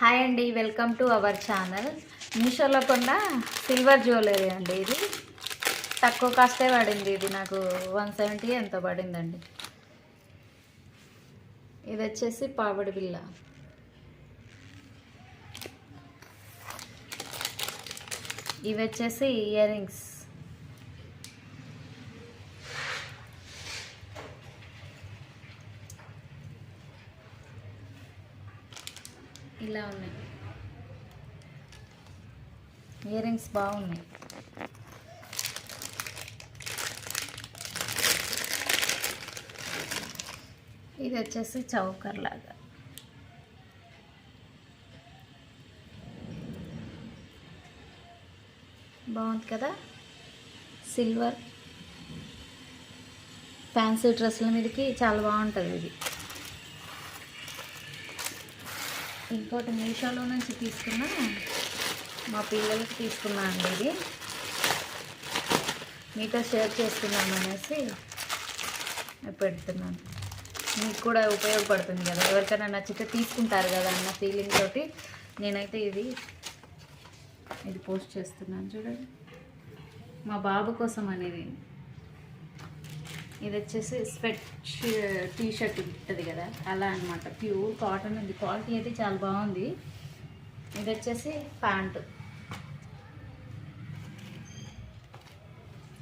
Hi అండి welcome to our channel. మీషోలో కొన్న సిల్వర్ జ్యువెలరీ అండి ఇది. తక్కువ కాస్టే పడింది ఇది నాకు వన్ సెవెంటీ ఎంతో పడిందండి. ఇది వచ్చేసి పావడి బిల్ల ఇవి వచ్చేసి ఇయర్ రింగ్స్. ఇలా ఉన్నాయి. ఇయర్ రింగ్స్ బాగున్నాయి. ఇది వచ్చేసి చౌకర్ లాగా. బాగుంది కదా? సిల్వర్ ఫ్యాన్సీ డ్రెస్సుల మీదకి చాలా బాగుంటుంది ఇది. ఇంకోటి మీషోలో నుంచి తీసుకున్న మా పిల్లలకి తీసుకున్నా అండి ఇది. మీతో షేర్ చేసుకుందాం అనేసి పెడుతున్నాను. మీకు కూడా ఉపయోగపడుతుంది కదా. ఎవరికైనా నచ్చితే తీసుకుంటారు కదా అన్న ఫీలింగ్ తోటి నేనైతే ఇది ఇది పోస్ట్ చేస్తున్నాను చూడండి. మా బాబు కోసం అనేది ఇది వచ్చేసి స్వెట్ టీ షర్ట్ ఉంటుంది కదా అలా అనమాట ప్యూర్ కాటన్ ఉంది. క్వాలిటీ అయితే చాలా బాగుంది. ఇది వచ్చేసి ప్యాంటు.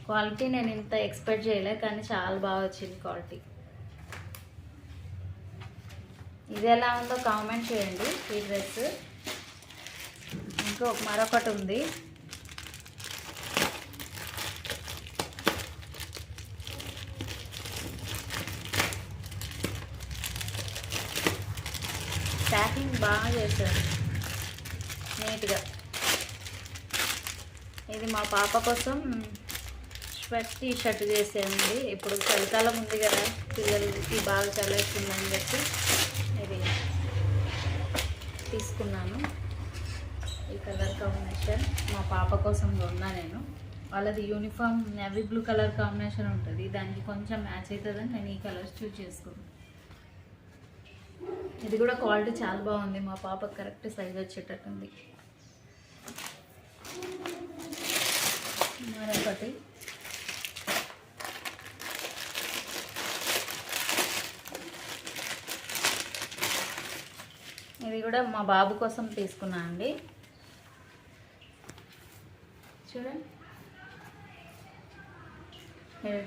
క్వాలిటీ నేను ఇంత ఎక్స్పెక్ట్ చేయలేదు కానీ చాలా బాగా వచ్చింది క్వాలిటీ. ఇది ఎలా ఉందో కామెంట్ చేయండి ఈ డ్రెస్. ఇంకో మరొకటి ఉంది. ప్యాకింగ్ బాగా చేశారు. నీట్గా. ఇది మా పాప కోసం స్వెట్ టీ షర్ట్ చేసేయండి. ఇప్పుడు చలికాలం ఉంది కదా పిల్లలకి బాగా చల్లేస్తుందని చెప్పి ఇది తీసుకున్నాను. ఈ కలర్ కాంబినేషన్ మా పాప కోసం కొన్నా నేను. వాళ్ళది uniform navy blue colour combination ఉంటుంది. దానికి కొంచెం మ్యాచ్ అవుతుందని నేను ఈ కలర్స్ చూస్ చేసుకున్నాను ఇది కూడా క్వాలిటీ చాలా బాగుంది. మా పాప కరెక్ట్ సైజ్ వచ్చేటట్టుంది. మరొకటి. ఇది కూడా మా బాబు కోసం తీసుకున్నా అండి. చూడండి.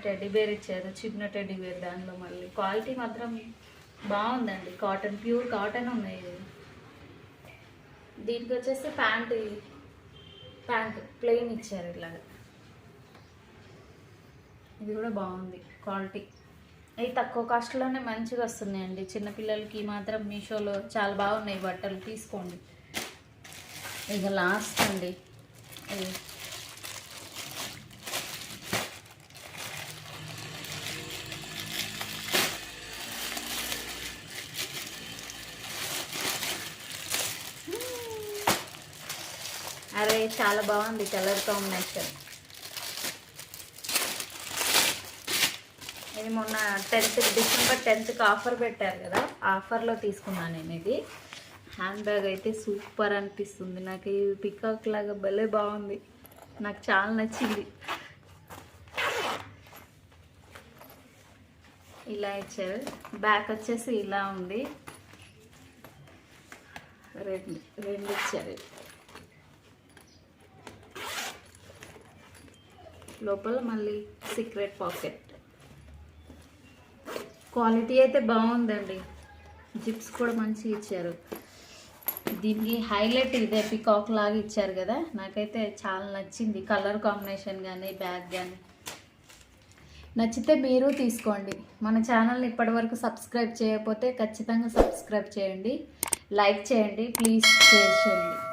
టెడ్డీ బేర్ ఇచ్చారు. చిన్న టెడ్డీ బేర్ దానిలో మళ్ళీ. క్వాలిటీ మాత్రం బాగుందండి. కాటన్ ప్యూర్ కాటన్ ఉన్నాయి ఇది. దీనికి వచ్చేసి ప్యాంట్ ప్యాంట్ ప్లెయిన్ ఇచ్చారు ఇలాగా. ఇది కూడా బాగుంది క్వాలిటీ. అవి తక్కువ కాస్ట్లోనే మంచిగా వస్తున్నాయండి. చిన్నపిల్లలకి మాత్రం మీషోలో చాలా బాగున్నాయి బట్టలు. తీసుకోండి. ఇక లాస్ట్ అండి. ఇది అరే చాలా బాగుంది. కలర్ కాంబినేషన్ ఇది మొన్న టెన్త్ డిసెంబర్ టెన్త్కి ఆఫర్ పెట్టారు కదా. ఆఫర్లో తీసుకున్నాను నేను ఇది. హ్యాండ్ బ్యాగ్ అయితే సూపర్ అనిపిస్తుంది. నాకు ఇది పికాక్ లాగా భలే బాగుంది. నాకు చాలా నచ్చింది. ఇలా ఇచ్చారు. బ్యాక్ వచ్చేసి ఇలా ఉంది. రెండు రెండు ఇచ్చారు. లోపల మళ్ళీ సీక్రెట్ పాకెట్ క్వాలిటీ అయితే బాగుందండి. జిప్స్ కూడా మంచిగా ఇచ్చారు. దీనికి హైలైట్ ఇదే పికాక్ లాగా ఇచ్చారు కదా. నాకైతే చాలా నచ్చింది. కలర్ కాంబినేషన్ కానీ బ్యాగ్ కానీ నచ్చితే మీరు తీసుకోండి. మన ఛానల్ని ఇప్పటివరకు సబ్స్క్రైబ్ చేయకపోతే ఖచ్చితంగా సబ్స్క్రైబ్ చేయండి. లైక్ చేయండి. ప్లీజ్ షేర్ చేయండి.